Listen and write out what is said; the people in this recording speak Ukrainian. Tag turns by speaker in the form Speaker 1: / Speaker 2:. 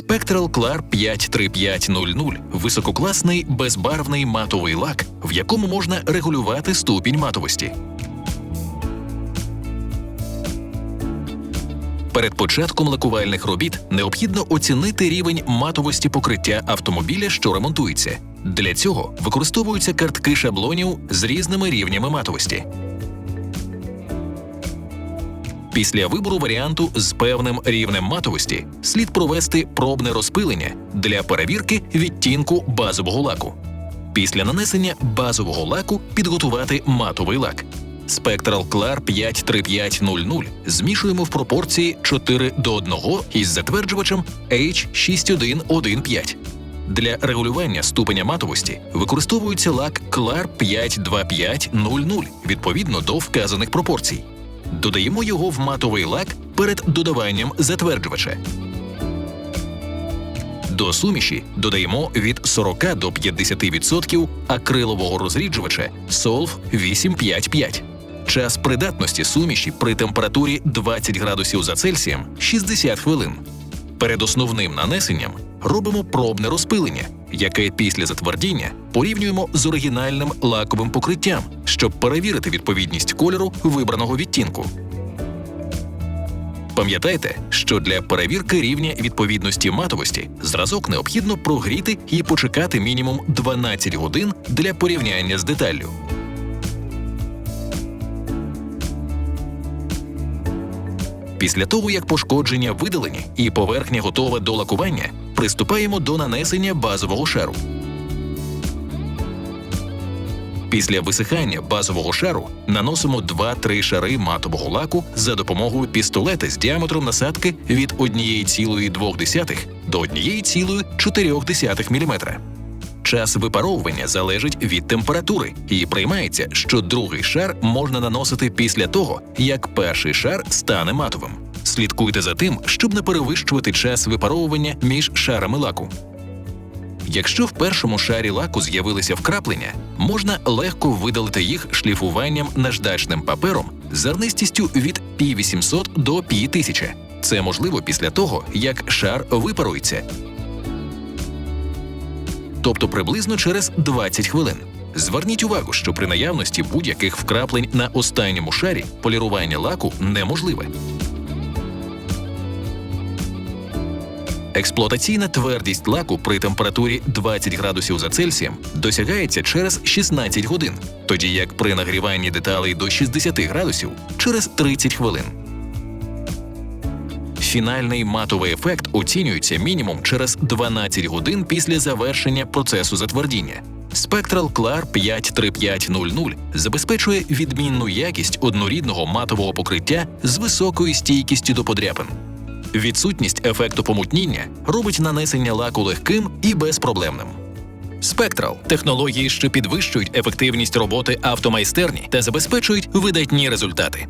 Speaker 1: Spectral Clar 53500 – висококласний безбарвний матовий лак, в якому можна регулювати ступінь матовості. Перед початком лакувальних робіт необхідно оцінити рівень матовості покриття автомобіля, що ремонтується. Для цього використовуються картки шаблонів з різними рівнями матовості. Після вибору варіанту з певним рівнем матовості слід провести пробне розпилення для перевірки відтінку базового лаку. Після нанесення базового лаку підготувати матовий лак. Spectral Clar 53500 змішуємо в пропорції 4 до 1 із затверджувачем H6115. Для регулювання ступеня матовості використовується лак Clar 52500 відповідно до вказаних пропорцій. Додаємо його в матовий лак перед додаванням затверджувача. До суміші додаємо від 40 до 50% акрилового розріджувача Solv 855. Час придатності суміші при температурі 20 градусів за Цельсієм 60 хвилин. Перед основним нанесенням робимо пробне розпилення, яке після затвердіння порівнюємо з оригінальним лаковим покриттям, щоб перевірити відповідність кольору вибраного відтінку. Пам'ятайте, що для перевірки рівня відповідності матовості зразок необхідно прогріти і почекати мінімум 12 годин для порівняння з деталлю. Після того, як пошкодження видалені і поверхня готова до лакування, приступаємо до нанесення базового шару. Після висихання базового шару наносимо 2-3 шари матового лаку за допомогою пістолета з діаметром насадки від 1,2 до 1,4 мм. Час випаровування залежить від температури і приймається, що другий шар можна наносити після того, як перший шар стане матовим. Слідкуйте за тим, щоб не перевищувати час випаровування між шарами лаку. Якщо в першому шарі лаку з'явилися вкраплення, можна легко видалити їх шліфуванням наждачним папером зернистістю від пі 800 до пі 1000. Це можливо після того, як шар випарується, тобто приблизно через 20 хвилин. Зверніть увагу, що при наявності будь-яких вкраплень на останньому шарі полірування лаку неможливе. Експлуатаційна твердість лаку при температурі 20 градусів за Цельсієм досягається через 16 годин, тоді як при нагріванні деталей до 60 градусів через 30 хвилин. Фінальний матовий ефект оцінюється мінімум через 12 годин після завершення процесу затвердіння. Spectral Clar 53500 забезпечує відмінну якість однорідного матового покриття з високою стійкістю до подряпин. Відсутність ефекту помутніння робить нанесення лаку легким і безпроблемним. Spectral – технології, що підвищують ефективність роботи автомайстерні та забезпечують видатні результати.